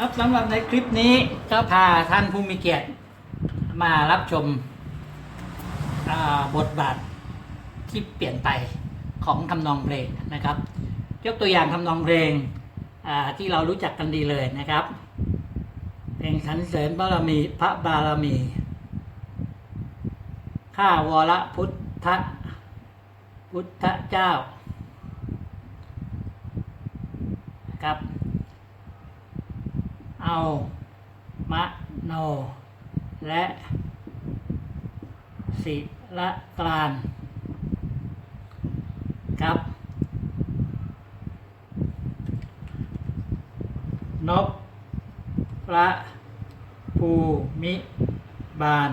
ครับสำหรับในคลิปนี้ก็พาท่านผู้มีเกียรติมารับชมอ่าบทบาทที่เปลี่ยนไปของทำนองเพลงนะครับ ยกตัวอย่างทำนองเพลงอ่าที่เรารู้จักกันดีเลยนะครับ เพลงสรรเสริญบารมีพระบารมี ข้าวรพุทธพุทธเจ้านะครับ เอา มะโน และศิละกลานครับ นบพระภูมิบาล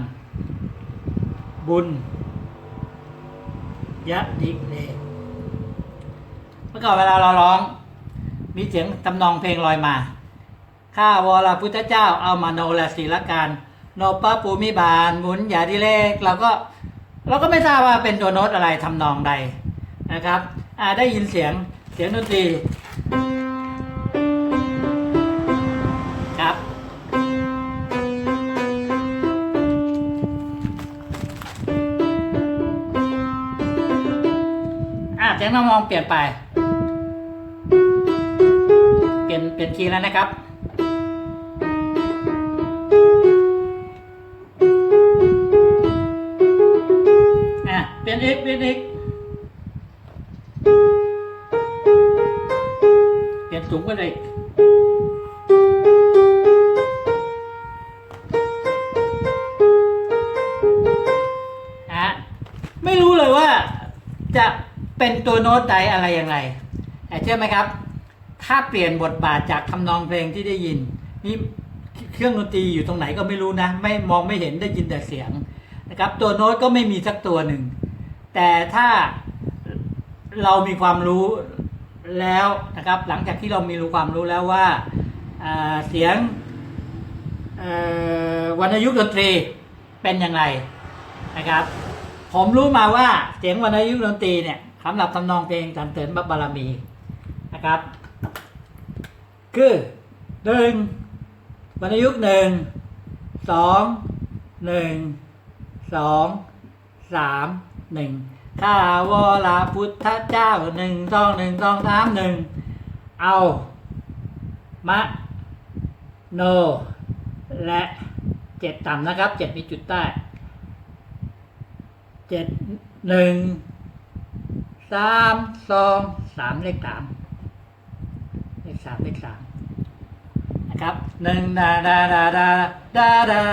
บุญยะดิเลเมื่อก่อนเวลาเราร้อง มีเสียงตำนองเพลงลอยมา ข้าวรพุทธเจ้าเอามาโนและศีลการโนปะปูมิบาลหมุนอย่าดิเลกเราก็เราก็ไม่ทราบว่าเป็นตัวโน้ตอะไรทำนองใดนะครับได้ยินเสียงเสียงดนตรีครับ อะเสียงน้ำมองเปลี่ยนไป เปลี่ยนเปลี่ยนคีย์แล้วนะครับ นอีกเปลี่ยนอีกเปลี่ยนสูงกว่าเลยฮะไม่รู้เลยว่าจะเป็นตัวโน้ตใดอะไรยังไงแต่เชื่อไหมครับ ถ้าเปลี่ยนบทบาทจากทำนองเพลงที่ได้ยินนี่เครื่องดนตรีอยู่ตรงไหนก็ไม่รู้นะ ไม่มองไม่เห็นได้ยินแต่เสียงนะครับ ตัวโน้ตก็ไม่มีสักตัวหนึ่ง แต่ถ้าเรามีความรู้แล้วนะครับ หลังจากที่เรามีรู้ความรู้แล้วว่าเสียงเอ่อวรรณยุกต์ดนตรีเป็นอย่างไรนะครับ ผมรู้มาว่าเสียงวรรณยุกต์ดนตรีเนี่ยสำหรับทำนองเพลงสรรเสริญพระบารมีนะครับ คือหนึ่งวรรณยุกต์หนึ่งสองหนึ่งสองสาม หนึ่งข้าวลาพุทธเจ้าหนึ่งสองหนึ่งสองสามหนึ่งเอา มะ โน และเจ็ดต่ำนะครับเจ็ดมีจุดใต้เจ็ดหนึ่งสามสองสามเลขสามเลขสามเลขสามนะครับหนึ่งดาดาดาดาดาดา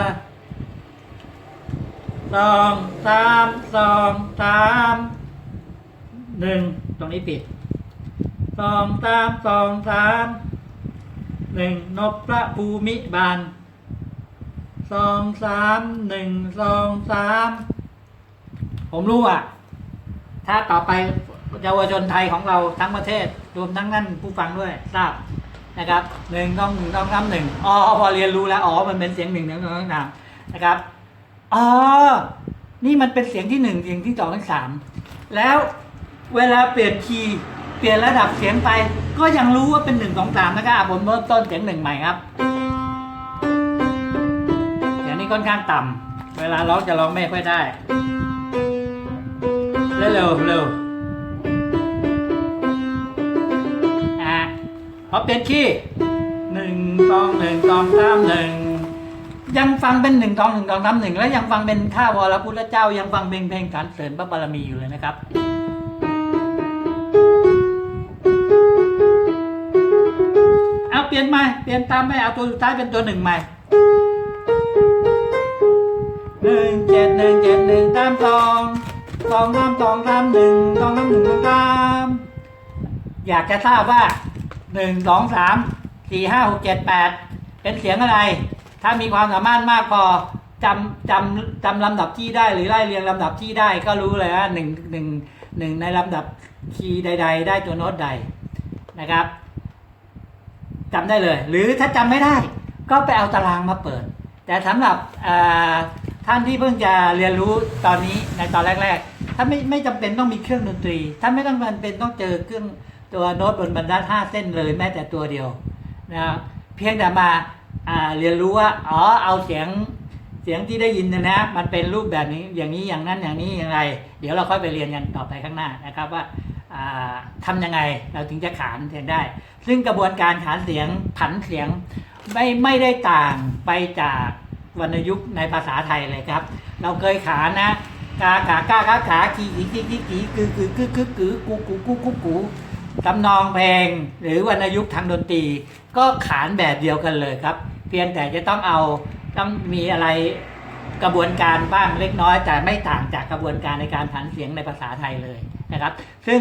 สองสามสองสามหนึ่งตรงนี้ปิดสองสามสองสามหนึ่งนบพระภูมิบาลสองสามหนึ่งสองสามผมรู้อะ ถ้าต่อไปเยาวชนไทยของเราทั้งประเทศ รวมทั้งนั่นผู้ฟังด้วยทราบนะครับหนึ่งต้องหนึ่งต้องน้ำหนึ่งอ๋อพอเรียนรู้แล้วอ๋อมันเป็นเสียงหนึ่งหนึ่งสองสามนะครับ อ๋อ นี่มันเป็นเสียงที่หนึ่งเสียงที่สองที่สามแล้วเวลาเปลี่ยนคีย์เปลี่ยนระดับเสียงไป ก็ยังรู้ว่าเป็นหนึ่งสองสามนะครับอะผมเริ่มต้นเสียงหนึ่งใหม่ครับเสียงนี้ค่อนข้างต่ำเวลาร้องจะร้องไม่ค่อยได้เร็วเร็วเร็วอะพอเปลี่ยนคีย์หนึ่งสองหนึ่งสองสามหนึ่ง ยังฟังเป็นหนึ่งสองหนึ่งสองสามหนึ่งแล้วยังฟังเป็นข้าวรพุทธเจ้า ยังฟังเพลงเพลงสรรเสริญพระบารมีอยู่เลยนะครับเอาเปลี่ยนใหม่เปลี่ยนตามไปเอาตัวสุดท้ายเป็นตัวหนึ่งใหม่หนึ่งเจ็ดหนึ่งเจ็ดหนึ่งตามสองสองสามสองสามหนึ่งสองสามหนึ่งสองสามอยากจะทราบว่าหนึ่งสองสามสี่ห้าหกเจ็ดแปดเป็นเสียงอะไร ถ้ามีความสามารถมากพอจำจำจำลำดับที่ได้หรือไล่เรียงลำดับที่ได้ก็รู้เลยว่าหนึ่งหนึ่งหนึ่งในลำดับคีย์ใด ๆ ได้ตัวโน้ตใดนะครับจำได้เลย หรือถ้าจำไม่ได้ ก็ไปเอาตารางมาเปิด แต่สำหรับท่านที่เพิ่งจะเรียนรู้ตอนนี้ในตอนแรก ๆ ถ้าไม่ไม่จำเป็นต้องมีเครื่องดนตรี ถ้าไม่ต้องจำเป็นต้องเจอเครื่องตัวโน้ตบนบรรทัดห้าเส้นเลยแม้แต่ตัวเดียวนะครับเพียงแต่มา เรียนรู้ว่าอ๋อเอาเสียงเสียงที่ได้ยินนยนะมันเป็นรูปแบบนี้อย่างนี้อย่างนั้นอย่างนี้อย่างไร เดี๋ยวเราค่อยไปเรียนกันต่อไปข้างหน้านะครับว่าอ่าทำยังไงเราถึงจะขานเสียงได้ ซึ่งกระบวนการขานเสียงผันเสียงไม่ไม่ได้ต่างไปจากวรรณยุกต์ในภาษาไทยเลยครับ เราเคยขานนะกากากากาขาขีขีขีขีขีกือกือกือกือกือกูกูกูกูกู ตำนองเพลงหรือวรรณยุกต์ทางดนตรี ก็ขานแบบเดียวกันเลยครับ เพียงแต่จะต้องเอาต้องมีอะไรกระบวนการบ้างเล็กน้อย แต่ไม่ต่างจากกระบวนการในการผันเสียงในภาษาไทยเลยนะครับ ซึ่ง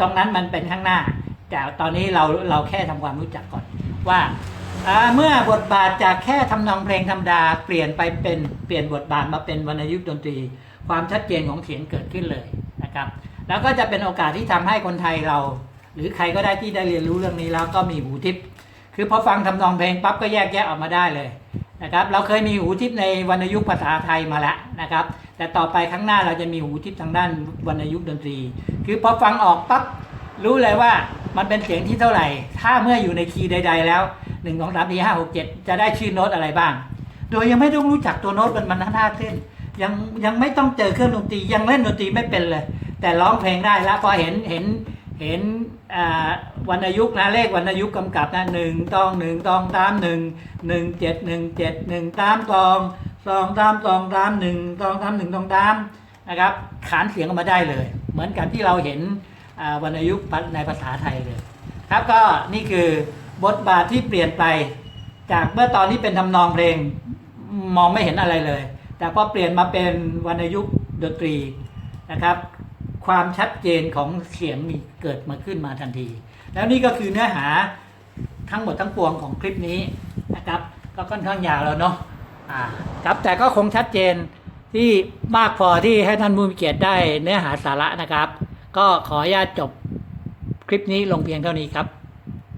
ตรงนั้นมันเป็นข้างหน้า แต่ตอนนี้เราเราแค่ทำความรู้จักก่อนว่าเมื่อบทบาทจากแค่ทำนองเพลงธรรมดาเปลี่ยนไปเป็นเปลี่ยนบทบาทมาเป็นวรรณยุกต์ดนตรี ความชัดเจนของเสียงเกิดขึ้นเลยนะครับ แล้วก็จะเป็นโอกาสที่ทำให้คนไทยเรา หรือใครก็ได้ที่ได้เรียนรู้เรื่องนี้แล้วก็มีหูทิพย์คือพอฟังทำนองเพลงปั๊บก็แยกแยะออกมาได้เลยนะครับ เราเคยมีหูทิพย์ในวรรณยุกต์ภาษาไทยมาแล้วนะครับ แต่ต่อไปข้างหน้าเราจะมีหูทิพย์ทางด้านวรรณยุกต์ดนตรี คือพอฟังออกปั๊บรู้เลยว่ามันเป็นเสียงที่เท่าไหร่ ถ้าเมื่ออยู่ในคีย์ใด ๆ แล้ว1 2 3 4 5 6 7 จะได้ชื่อโน้ตอะไรบ้าง โดยยังไม่ต้องรู้จักตัวโน้ตมันมันทั้งห้าเส้นยังยังไม่ต้องเจอเครื่องดนตรียังเล่นดนตรีไม่เป็นเลย แต่ร้องเพลงได้แล้วพอเห็นเห็น เห็นอ่าวรรณยุกต์นะเลขวรรณยุกต์กำกับนะหนึ่งตองหนึ่งตองตามหนึ่งหนึ่งเจ็ดหนึ่งเจ็ดหนึ่งตามตองสองตามตองตามหนึ่งตองตามหนึ่งตองตามนะครับขานเสียงออกมาได้เลย เหมือนกับที่เราเห็นอ่าวรรณยุกต์ในภาษาไทยเลย ครับก็นี่คือบทบาทที่เปลี่ยนไป จากเมื่อตอนที่เป็นทำนองเพลงมองไม่เห็นอะไรเลย แต่พอเปลี่ยนมาเป็นวรรณยุกต์ดนตรีนะครับ ความชัดเจนของเสียงมีเกิดมาขึ้นมาทันที แล้วนี่ก็คือเนื้อหาทั้งหมดทั้งปวงของคลิปนี้นะครับ ก็ค่อนข้างยาวแล้วเนาะอ่าครับแต่ก็คงชัดเจนที่มากพอที่ให้ท่านผู้มีเกียรติได้เนื้อหาสาระนะครับ ก็ขออนุญาตจบคลิปนี้ลงเพียงเท่านี้ครับ